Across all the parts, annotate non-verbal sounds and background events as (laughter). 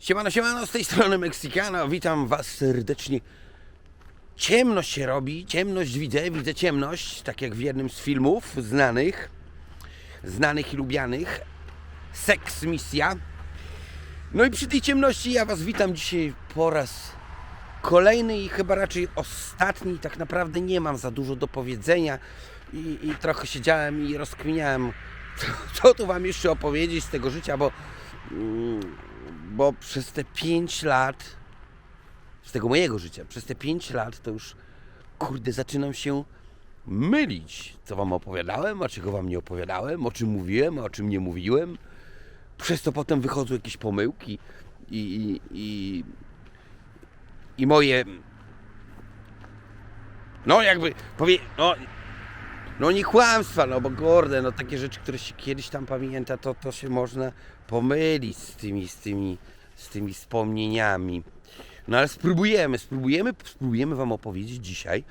Siemano, siemano, z tej strony Meksykano, witam Was serdecznie. Ciemność się robi, ciemność widzę, widzę ciemność, tak jak w jednym z filmów znanych, znanych i lubianych. Seks Misja. No i przy tej ciemności ja Was witam dzisiaj po raz kolejny i chyba raczej ostatni. Tak naprawdę nie mam za dużo do powiedzenia i, i trochę siedziałem i rozkminiałem, (laughs) co, co tu Wam jeszcze opowiedzieć z tego życia, bo, mm, bo przez te 5 lat, z tego mojego życia, przez te 5 lat to już, kurde, zaczynam się mylić, co Wam opowiadałem, a czego Wam nie opowiadałem, o czym mówiłem, a o czym nie mówiłem. Przez to potem wychodzą jakieś pomyłki i, i, i, i moje. No, jakby powie. No, no nie kłamstwa, no bo kurde, no takie rzeczy, które się kiedyś tam pamięta, to, to się można pomylić z tymi, z tymi, z tymi wspomnieniami. No ale spróbujemy, spróbujemy, spróbujemy Wam opowiedzieć dzisiaj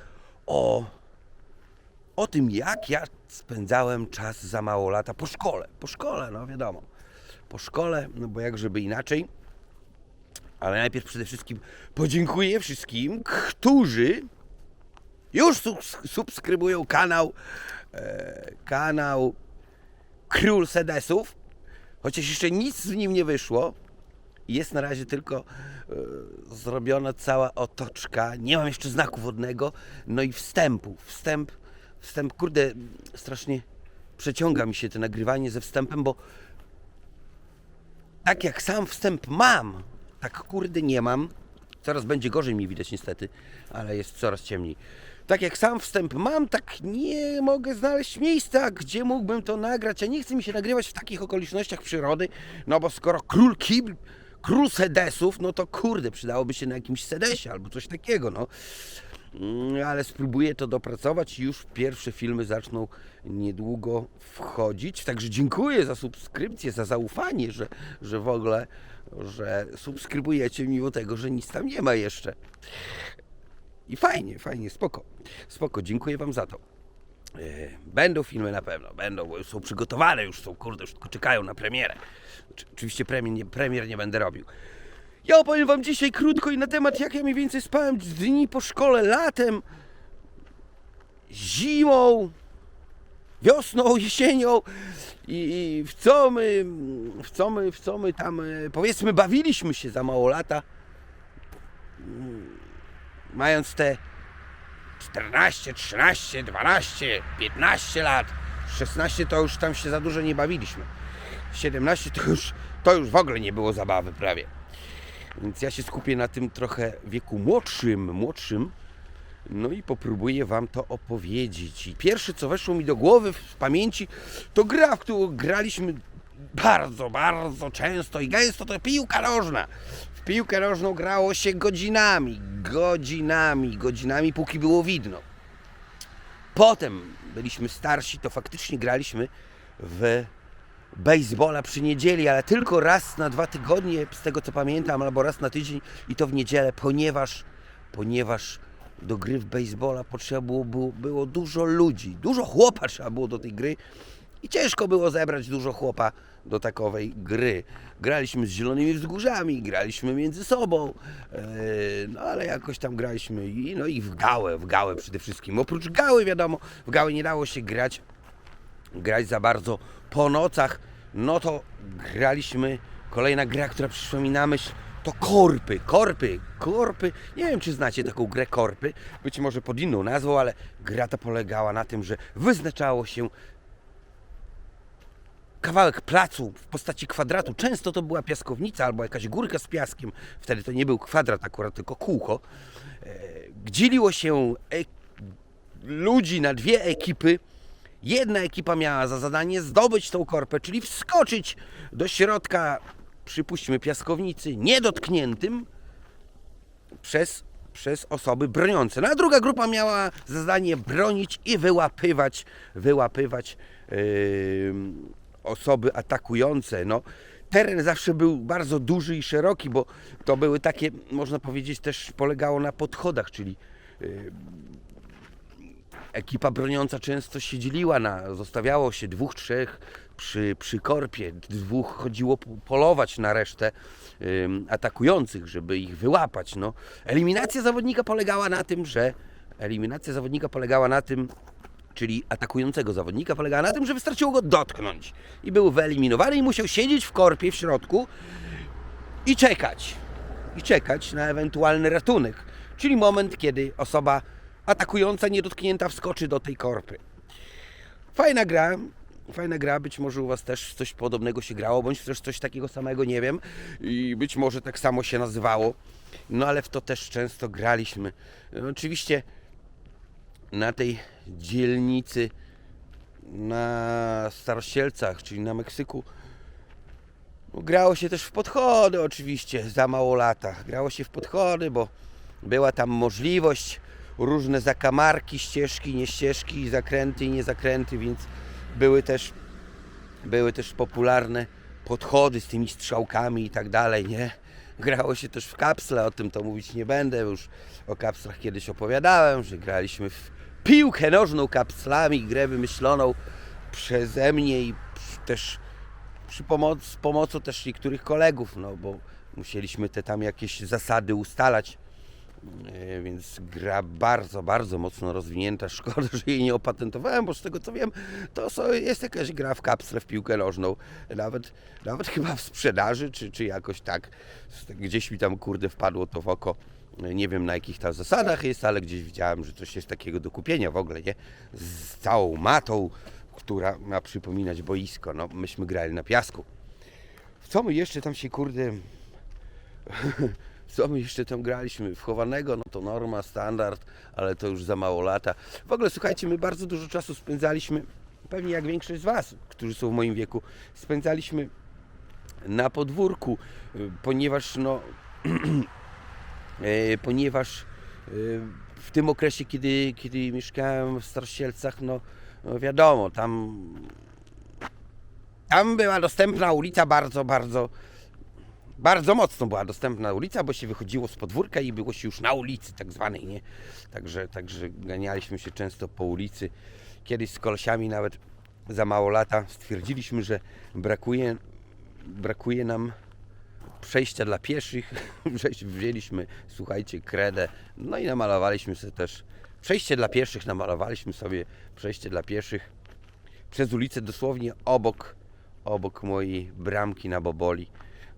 o, o tym, jak ja spędzałem czas za mało lata po szkole. Po szkole, no wiadomo. Po szkole, no bo jak żeby inaczej. Ale najpierw przede wszystkim podziękuję wszystkim, którzy już subs- subskrybują kanał, e, kanał Król Sedesów, chociaż jeszcze nic z nim nie wyszło. Jest na razie tylko e, zrobiona cała otoczka. Nie mam jeszcze znaku wodnego, no i wstępu. Wstęp, wstęp, kurde, strasznie przeciąga mi się to nagrywanie ze wstępem, bo tak jak sam wstęp mam, tak kurde nie mam. Coraz będzie gorzej mi widać niestety, ale jest coraz ciemniej. Tak jak sam wstęp mam, tak nie mogę znaleźć miejsca, gdzie mógłbym to nagrać. A nie chce mi się nagrywać w takich okolicznościach przyrody, no bo skoro król kibl, król sedesów, no to kurde, przydałoby się na jakimś sedesie albo coś takiego, no. Mm, ale spróbuję to dopracować i już pierwsze filmy zaczną niedługo wchodzić. Także dziękuję za subskrypcję, za zaufanie, że, że w ogóle, że subskrybujecie mimo tego, że nic tam nie ma jeszcze. I fajnie, fajnie, spoko. Spoko, dziękuję Wam za to. E, Będą filmy na pewno, będą, są przygotowane, już są, kurde, już tylko czekają na premierę. Oczy- Oczywiście premier nie, premier nie będę robił. Ja opowiem Wam dzisiaj krótko i na temat, jak ja mniej więcej spałem dni po szkole, latem, zimą, wiosną, (laughs) jesienią i, i w co my, w co my, w co my tam, e, powiedzmy, bawiliśmy się za mało lata, Mm, mając te 14, 13, 12, 15 lat, 16 to już tam się za dużo nie bawiliśmy. 17 to już, to już w ogóle nie było zabawy prawie. Więc ja się skupię na tym trochę wieku młodszym, młodszym. No i popróbuję Wam to opowiedzieć. I pierwsze, co weszło mi do głowy w pamięci, to gra, w którą graliśmy bardzo, bardzo często i gęsto, to piłka nożna. Piłkę nożną grało się godzinami, godzinami, godzinami, póki było widno. Potem byliśmy starsi, to faktycznie graliśmy w baseballa przy niedzieli, ale tylko raz na dwa tygodnie, z tego co pamiętam, albo raz na tydzień i to w niedzielę, ponieważ, ponieważ do gry w baseballa potrzeba było, było, było dużo ludzi, dużo chłopa trzeba było do tej gry i ciężko było zebrać dużo chłopa do takowej gry. Graliśmy z Zielonymi Wzgórzami, graliśmy między sobą, e, no ale jakoś tam graliśmy i, no i w gałę, w gałę przede wszystkim. Oprócz gały wiadomo, w gałę nie dało się grać grać za bardzo po nocach, no to graliśmy. Kolejna gra, która przyszła mi na myśl, to korpy. Korpy, korpy. Nie wiem, czy znacie taką grę korpy. Być może pod inną nazwą, ale gra ta polegała na tym, że wyznaczało się kawałek placu w postaci kwadratu. Często to była piaskownica albo jakaś górka z piaskiem. Wtedy to nie był kwadrat akurat, tylko kółko. E, Dzieliło się e- ludzi na dwie ekipy. Jedna ekipa miała za zadanie zdobyć tą korpę, czyli wskoczyć do środka, przypuśćmy, piaskownicy, niedotkniętym przez, przez osoby broniące. No a druga grupa miała za zadanie bronić i wyłapywać, wyłapywać yy, osoby atakujące. No, teren zawsze był bardzo duży i szeroki, bo to były takie, można powiedzieć, też polegało na podchodach, czyli ekipa broniąca często się dzieliła na, zostawiało się dwóch, trzech przy, przy korpie. Dwóch chodziło polować na resztę ym, atakujących, żeby ich wyłapać. No. Eliminacja zawodnika polegała na tym, że eliminacja zawodnika polegała na tym, czyli atakującego zawodnika, polegała na tym, że wystarczyło go dotknąć. I był wyeliminowany i musiał siedzieć w korpie w środku i czekać. I czekać na ewentualny ratunek. Czyli moment, kiedy osoba atakująca, niedotknięta wskoczy do tej korpy. Fajna gra. Fajna gra, być może u Was też coś podobnego się grało, bądź też coś takiego samego, nie wiem. I być może tak samo się nazywało. No ale w to też często graliśmy. Oczywiście na tej dzielnicy na Starościelcach, czyli na Meksyku, no, grało się też w podchody oczywiście za mało lata. Grało się w podchody, bo była tam możliwość, różne zakamarki, ścieżki, nie ścieżki, zakręty i niezakręty, więc były też, były też popularne podchody z tymi strzałkami i tak dalej, nie? Grało się też w kapsle, o tym to mówić nie będę, już o kapslach kiedyś opowiadałem, że graliśmy w piłkę nożną kapslami, grę wymyśloną przeze mnie i też przy pomoc, z pomocą też niektórych kolegów, no bo musieliśmy te tam jakieś zasady ustalać. E, Więc gra bardzo, bardzo mocno rozwinięta. (laughs) Szkoda, że jej nie opatentowałem, bo z tego co wiem, to jest jakaś gra w kapsle w piłkę nożną. Nawet, nawet chyba w sprzedaży, czy, czy jakoś tak. Gdzieś mi tam kurde wpadło to w oko. Nie wiem na jakich tam zasadach jest, ale gdzieś widziałem, że coś jest takiego do kupienia w ogóle, nie? Z całą matą, która ma przypominać boisko. No, myśmy grali na piasku. W co my jeszcze tam się kurde (laughs) co my jeszcze tam graliśmy? W chowanego, no to norma, standard, ale to już za mało lata. W ogóle słuchajcie, my bardzo dużo czasu spędzaliśmy, pewnie jak większość z Was, którzy są w moim wieku, spędzaliśmy na podwórku, y, ponieważ no, (clears throat) ponieważ e, w tym okresie, kiedy, kiedy mieszkałem w Starosielcach, no, no wiadomo, tam tam była dostępna ulica bardzo, bardzo bardzo mocno była dostępna ulica, bo się wychodziło z podwórka i było się już na ulicy tak zwanej, nie? Także, także ganialiśmy się często po ulicy. Kiedyś z kolesiami nawet za mało lata stwierdziliśmy, że brakuje, brakuje nam przejścia dla pieszych. (laughs) Wzięliśmy- słuchajcie, kredę, no i namalowaliśmy sobie też przejście dla pieszych, namalowaliśmy sobie przejście dla pieszych przez ulicę dosłownie obok, obok mojej bramki na Boboli.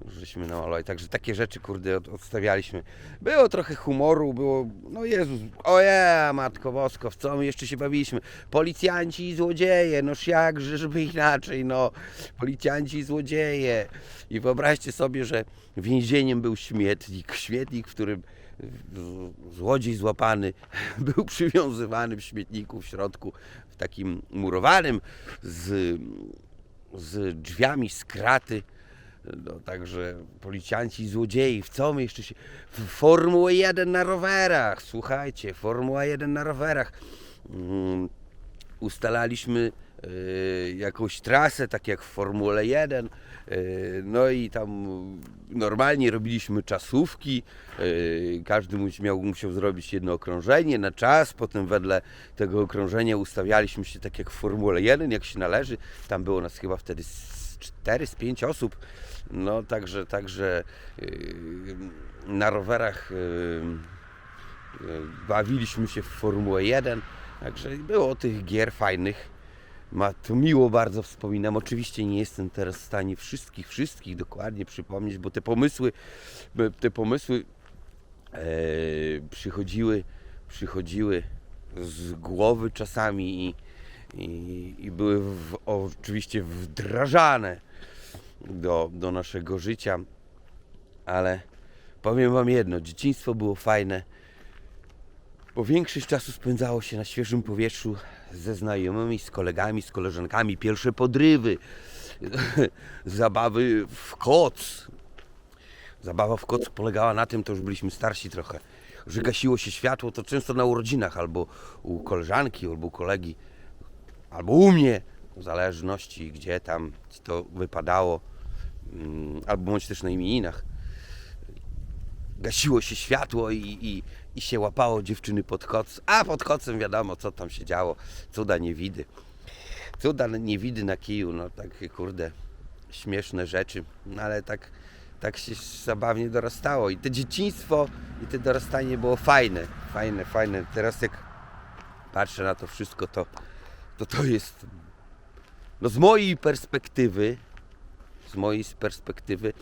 Żeśmy namalowali, także takie rzeczy, kurde, od- odstawialiśmy. Było trochę humoru, było, no Jezus, oje, Matko Bosko, w co my jeszcze się bawiliśmy? Policjanci i złodzieje, noż jakże, żeby inaczej, no. Policjanci i złodzieje. I wyobraźcie sobie, że więzieniem był śmietnik, śmietnik, w którym złodziej złapany (laughs) był przywiązywany w śmietniku w środku, w takim murowanym z, z drzwiami z kraty. No, także policjanci złodziei, w co my jeszcze się... W Formułę 1 na rowerach, słuchajcie, Formuła 1 na rowerach. Mm, ustalaliśmy e, jakąś trasę, tak jak w Formule 1. e, No i tam normalnie robiliśmy czasówki. e, Każdy miał, musiał zrobić jedno okrążenie na czas. Potem wedle tego okrążenia ustawialiśmy się tak jak w Formule 1, jak się należy. Tam było nas chyba wtedy 4 z 5 osób. No także, także e, na rowerach e, bawiliśmy się w Formułę 1, także było tych gier fajnych. Ma to miło bardzo wspominam. Oczywiście nie jestem teraz w stanie wszystkich, wszystkich dokładnie przypomnieć, bo te pomysły, te pomysły e, przychodziły, przychodziły z głowy czasami i, i, i były w, oczywiście wdrażane do, do naszego życia, ale powiem Wam jedno, dzieciństwo było fajne, bo większość czasu spędzało się na świeżym powietrzu ze znajomymi, z kolegami, z koleżankami, pierwsze podrywy, (laughs) zabawy w koc. Zabawa w koc polegała na tym, to już byliśmy starsi trochę, że gasiło się światło, to często na urodzinach, albo u koleżanki, albo u kolegi, albo u mnie, w zależności gdzie tam to wypadało, mm, albo bądź też na imieninach gasiło się światło i, i, i się łapało dziewczyny pod koc, a pod kocem wiadomo co tam się działo, cuda nie widy. cuda nie widy na kiju, no takie kurde śmieszne rzeczy, no ale tak, tak się zabawnie dorastało i to dzieciństwo i to dorastanie było fajne, fajne, fajne. Teraz jak patrzę na to wszystko, to to, to jest no z mojej perspektywy, z mojej perspektywy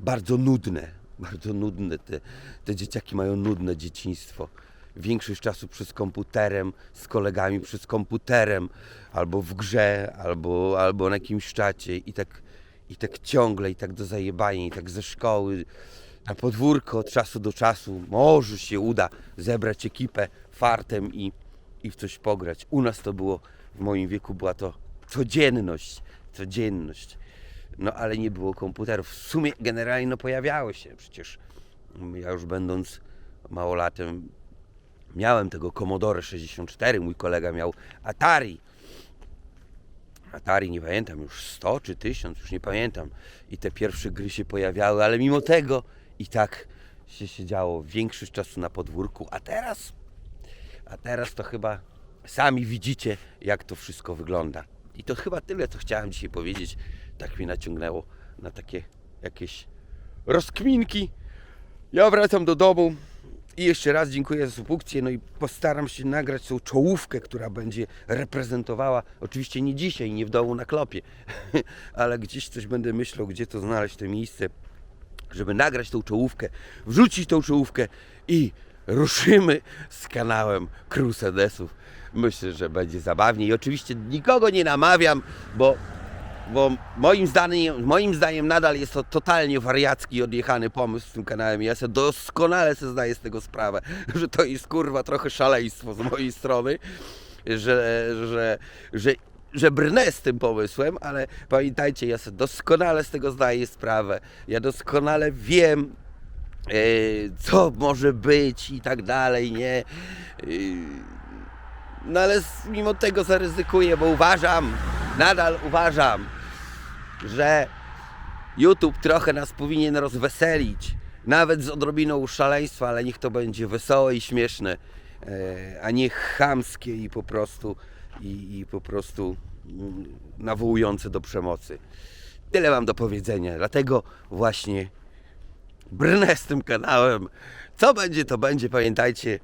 bardzo nudne, bardzo nudne. Te, te dzieciaki mają nudne dzieciństwo. Większość czasu przez komputerem, z kolegami przez komputerem, albo w grze, albo, albo na jakimś czacie i tak, i tak ciągle, i tak do zajebania, i tak ze szkoły, na podwórko od czasu do czasu. Może się uda zebrać ekipę fartem i, i w coś pograć. U nas to było, w moim wieku była to codzienność, codzienność. No ale nie było komputerów. W sumie generalnie no pojawiały się. Przecież ja już będąc małolatem miałem tego Commodore 64, mój kolega miał Atari. Atari, nie pamiętam, już 100 czy 1000, już nie pamiętam. I te pierwsze gry się pojawiały, ale mimo tego i tak się siedziało większość czasu na podwórku. A teraz, a teraz to chyba sami widzicie, jak to wszystko wygląda. I to chyba tyle, co chciałem dzisiaj powiedzieć. Tak mnie naciągnęło na takie jakieś rozkminki. Ja wracam do domu i jeszcze raz dziękuję za subukcję. No i postaram się nagrać tą czołówkę, która będzie reprezentowała, oczywiście nie dzisiaj, nie w domu na klopie, (laughs) ale gdzieś coś będę myślał, gdzie to znaleźć, to miejsce, żeby nagrać tą czołówkę, wrzucić tą czołówkę i ruszymy z kanałem Crusadesów. Myślę, że będzie zabawnie i oczywiście nikogo nie namawiam, bo bo moim zdaniem, moim zdaniem nadal jest to totalnie wariacki odjechany pomysł z tym kanałem. Ja sobie doskonale sobie zdaję z tego sprawę, że to jest kurwa trochę szaleństwo z mojej strony, że, że, że, że brnę z tym pomysłem, ale pamiętajcie, ja sobie doskonale z tego zdaję sprawę. Ja doskonale wiem, co może być i tak dalej, nie? E, no ale mimo tego zaryzykuję, bo uważam, nadal uważam, że YouTube trochę nas powinien rozweselić. Nawet z odrobiną szaleństwa, ale niech to będzie wesołe i śmieszne, e, a nie chamskie i po prostu, i, i po prostu mm, nawołujące do przemocy. Tyle mam do powiedzenia, dlatego właśnie brnę z tym kanałem. Co będzie, to będzie. Pamiętajcie,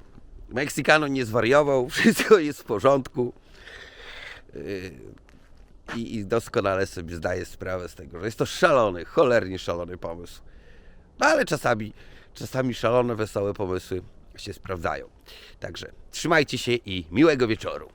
Meksykano nie zwariował, (laughs) wszystko jest w porządku. Yy, I, I doskonale sobie zdaję sprawę z tego, że jest to szalony, cholernie szalony pomysł. No ale czasami, czasami szalone, wesołe pomysły się sprawdzają. Także trzymajcie się i miłego wieczoru.